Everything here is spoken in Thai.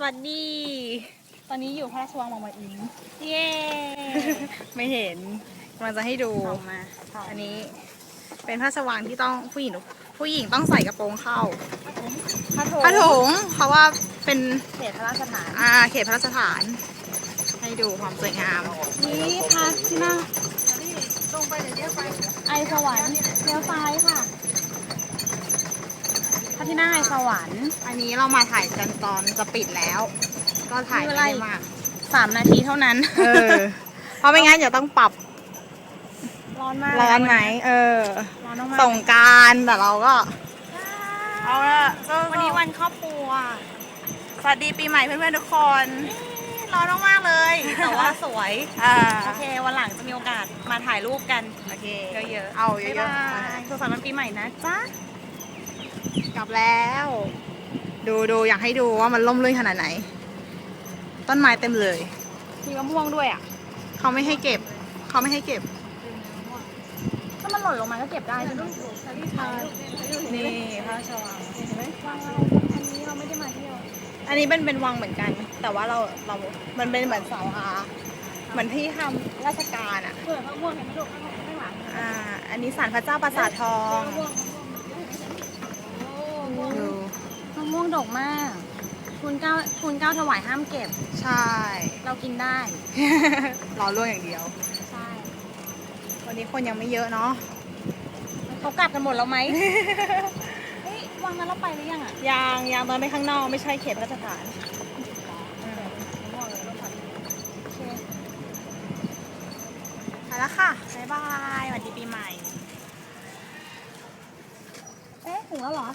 สวัสดี ตอนนี้อยู่พระราชวังวังวนอิน เย้ ไม่เห็นกำลังจะให้ดูออกมาอันนี้ เป็นพระราชวังที่ต้องผู้หญิงผู้หญิงต้องใส่กระโปรงเข้าพระโถผ้าถุงเพราะว่าเป็นเขตพระราชฐานอาเขตพระราชฐาน ให้ดูความสวยงาม นี่ค่ะที่นั่งตรงไปเดี๋ยวเลี้ยวไปไอสวรรค์เลี้ยวซ้าย ค่ะพระที่นั่งไอสวรรค์อันนี้เรามาถ่ายกันตอนจะปิดแล้ว ก็ถ่ายไม่ไม่เป็นไรได้มากสามนาทีเท่านั้น เออ เพราะไม่งั้นเดี๋ยวต้องปรับร้อนมากร้อนไหมเออร้อนมากส่งกรารแต่เราก็เอาละก็วันนี้วันครอบครัว สวัสดีปีใหม่เพื่อนๆทุกคนร้อนมากๆเลย แต่ว่าสวยอ่าโอเค วันหลังจะมีโอกาสมาถ่ายรูปกัน โอเค เยอะๆ เอาเยบ๊ายอะบายสุขสันต์วันปีใหม่นะจ๊ะๆ กลับแล้ว ดูดูอยากให้ดูว่ามันล่มลื่นขนาดไหน ต้นไม้เต็มเลย มีมะม่วงด้วยอะเขาไม่ให้เก็บ เขาไม่ให้เก็บ ถ้ามันหล่นลงมาก็เก็บได้ใช่ไหมนี่พระราชวังเห็นไหมวังเราอันนี้เราไม่ได้มาเที่ยว อันนี้เป็นเป็นวังเหมือนกัน แต่ว่าเราเรา มันเป็นเหมือนเสาอาเหมือนที่ทำราชการอะเผื่อมะม่วงเห็นไหมลูกข้างข้างหลังอ่า อันนี้ศาลพระเจ้าปราสาททอง มะม่วงมะม่วง ดู มะม่วงดกมากทุนเก้าทุนเก้าถวายห้ามเก็บ ใช่ เรากินได้ รอล่วงอย่างเดียว ใช่วันนี้คนยังไม่เยอะเนาะ เขากลับกันหมดแล้วไหม เฮ้ยวังนั้นเราไปหรือยังอะยางยางตอนไปข้างนอกไม่ใช่เขตพระราชฐานมะม่วงเลยต้องผัดโอเค ไปแล้วค่ะ บ๊ายบายสวัสดีปีใหม่ 我姥